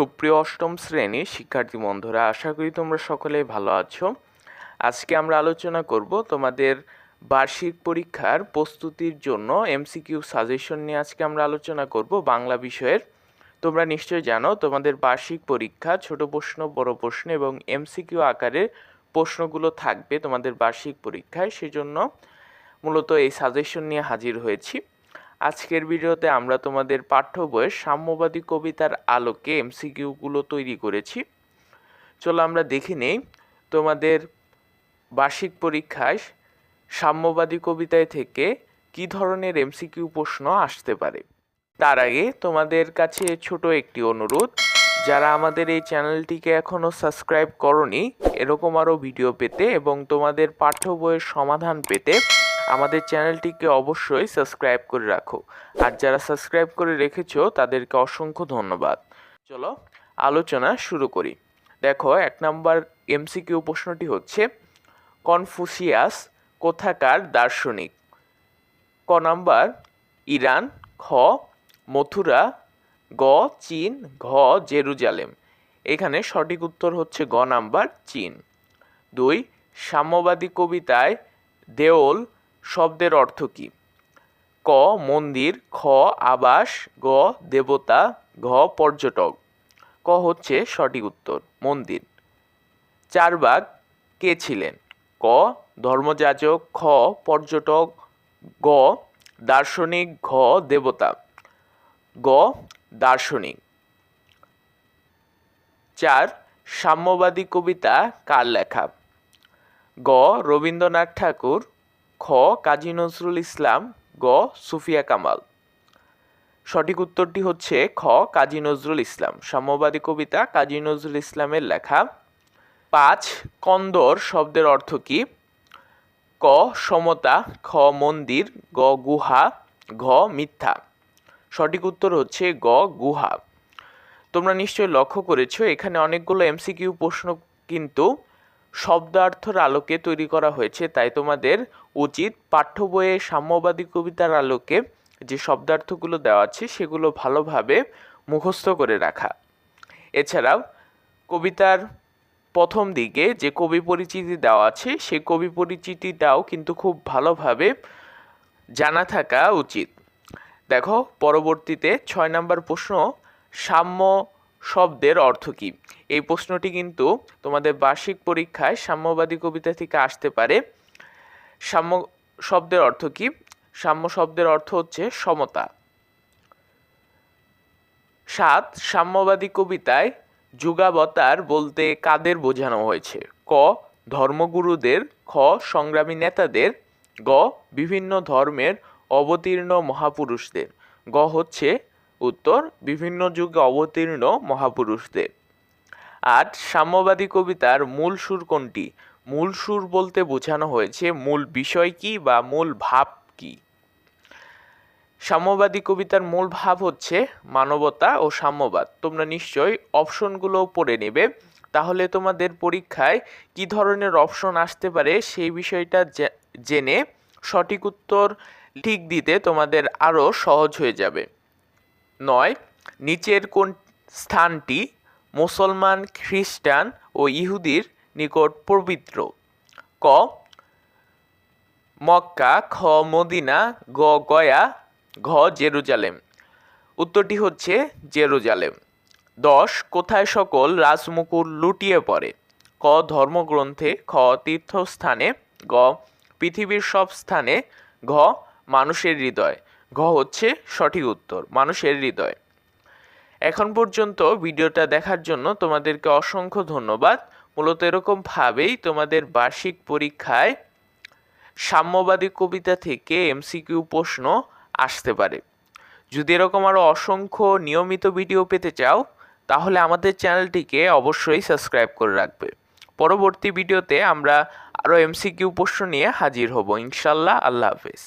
সুপ্রিয় অষ্টম শ্রেণির শিক্ষার্থী বন্ধুরা, আশা করি তোমরা সকলেই ভালো আছো। আজকে আমরা আলোচনা করব তোমাদের বার্ষিক পরীক্ষার প্রস্তুতির জন্য এমসিকিউ সাজেশন নিয়ে আজকে আমরা আলোচনা করব বাংলা বিষয়ের। তোমরা নিশ্চয়ই জানো, তোমাদের বার্ষিক পরীক্ষা, ছোট প্রশ্ন, বড় প্রশ্ন এবং এমসিকিউ আকারে প্রশ্নগুলো থাকবে তোমাদের বার্ষিক পরীক্ষায়। সেজন্য মূলত এই সাজেশন নিয়ে হাজির হয়েছি। আজকের ভিডিওতে আমরা তোমাদের পাঠ্য বইয়ের সাম্যবাদী কবিতার আলোকে এমসিকিউগুলো তৈরি করেছি। চলো আমরা দেখে নেই তোমাদের বার্ষিক পরীক্ষায় সাম্যবাদী কবিতায় থেকে কি ধরনের এমসিকিউ প্রশ্ন আসতে পারে। তার আগে তোমাদের কাছে ছোট একটি অনুরোধ, যারা আমাদের এই চ্যানেলটিকে এখনও সাবস্ক্রাইব করনি, এরকম আরও ভিডিও পেতে এবং তোমাদের পাঠ্য বইয়ের সমাধান পেতে আমাদের চ্যানেলটিকে অবশ্যই সাবস্ক্রাইব করে রাখো। আর যারা সাবস্ক্রাইব করে রেখেছো, তাদেরকে অসংখ্য ধন্যবাদ। চলো, আলোচনা শুরু করি। দেখো, এক নম্বর এমসিকিউ প্রশ্নটি হচ্ছে, কনফুসিয়াস কোথাকার দার্শনিক? ক নাম্বার, ইরান, খ, মথুরা, গ, চীন, ঘ, জেরুজালেম। এখানে সঠিক উত্তর হচ্ছে গ নাম্বার, চীন। দুই, সাম্যবাদী কবিতায় দেওল শব্দের অর্থ কী? ক, মন্দির, খ, আবাস, গ, দেবতা, ঘ, পর্যটক। ক হচ্ছে সঠিক উত্তর, মন্দির। চারবাগ কে ছিলেন? ক, ধর্মযাজক, খ, পর্যটক, গ, দার্শনিক, ঘ, দেবতা। গ, দার্শনিক। চার, সাম্যবাদী কবিতা কার লেখা? গ, রবীন্দ্রনাথ ঠাকুর খ, কাজী নজরুল ইসলাম, গ, সুফিয়া কামাল। সঠিক উত্তরটি হচ্ছে খ, কাজী নজরুল ইসলাম। সাম্যবাদী কবিতা, কাজী নজরুল ইসলামের লেখা। পাঁচ, কন্দর শব্দের অর্থ কী? ক, সমতা, খ, মন্দির, গ, গুহা, ঘ, মিথ্যা। সঠিক উত্তর হচ্ছে গ, গুহা। তোমরা নিশ্চয়ই লক্ষ্য করেছ, এখানে অনেকগুলো এমসিকিউ প্রশ্ন কিন্তু শব্দার্থর আলোকে তৈরি করা হয়েছে, তাই তোমাদের উচিত পাঠ্য বইয়ে সাম্যবাদী কবিতার আলোকে যে শব্দার্থগুলো দেওয়া আছে, সেগুলো ভালোভাবে মুখস্থ করে রাখা। এছাড়াও, কবিতার প্রথম দিকে যে কবি পরিচিতি দেওয়া আছে সেই কবি পরিচিতিটাও কিন্তু খুব ভালোভাবে জানা থাকা উচিত। দেখো, পরবর্তীতে ছয় নম্বর প্রশ্ন, সাম্য শব্দের অর্থ কী? এই প্রশ্নটি কিন্তু তোমাদের বার্ষিক পরীক্ষায় সাম্যবাদী কবিতা থেকে আসতে পারে। সাম্য, শব্দের অর্থ কী? সাম্য শব্দের অর্থ হচ্ছে সমতা। সাত, সাম্যবাদী কবিতায় যুগাবতার বলতে কাদের বোঝানো হয়েছে? ক, ধর্মগুরুদের, খ, সংগ্রামী নেতাদের, গ, বিভিন্ন ধর্মের অবতীর্ণ মহাপুরুষদের। গ হচ্ছে উত্তর, বিভিন্ন যুগে অবতীর্ণ মহাপুরুষদের। আট, সাম্যবাদী কবিতার মূল সুর কোনটি? মূল সুর বলতে বোঝানো হয়েছে মূল বিষয় কি বা মূল ভাব কি। সাম্যবাদী কবিতার মূল ভাব হচ্ছে মানবতা ও সাম্যবাদ। তোমরা নিশ্চয়ই অপশনগুলো পড়ে নেবে। তাহলে তোমাদের পরীক্ষায় কি ধরনের অপশন আসতে পারে সেই বিষয়টা জেনে সঠিক উত্তর ঠিক দিতে তোমাদের আরও সহজ হয়ে যাবে। নয়, নিচের কোন স্থানটি মুসলমান, খ্রিস্টান ও ইহুদির নিকট পবিত্র? ক, মক্কা, খ, মদিনা, গ, গয়া, ঘ, জেরুজালেম। উত্তরটি হচ্ছে জেরুজালেম। দশ, কোথায় সকল রাজমুকুর লুটিয়ে পড়ে? ক, ধর্মগ্রন্থে, খ, তীর্থস্থানে, গ, পৃথিবীর সব স্থানে, ঘ, মানুষের হৃদয়। ঘ হচ্ছে সঠিক উত্তর, মানুষের হৃদয়। এখন পর্যন্ত ভিডিওটা দেখার জন্য তোমাদেরকে অসংখ্য ধন্যবাদ। মূলত এরকমভাবেই তোমাদের বার্ষিক পরীক্ষায় সাম্যবাদী কবিতা থেকে এমসিকিউ প্রশ্ন আসতে পারে। যদি এরকম আরও অসংখ্য নিয়মিত ভিডিও পেতে চাও, তাহলে আমাদের চ্যানেলটিকে অবশ্যই সাবস্ক্রাইব করে রাখবে। পরবর্তী ভিডিওতে আমরা আরও এমসিকিউ প্রশ্ন নিয়ে হাজির হব। ইনশাল্লাহ, আল্লাহ হাফেজ।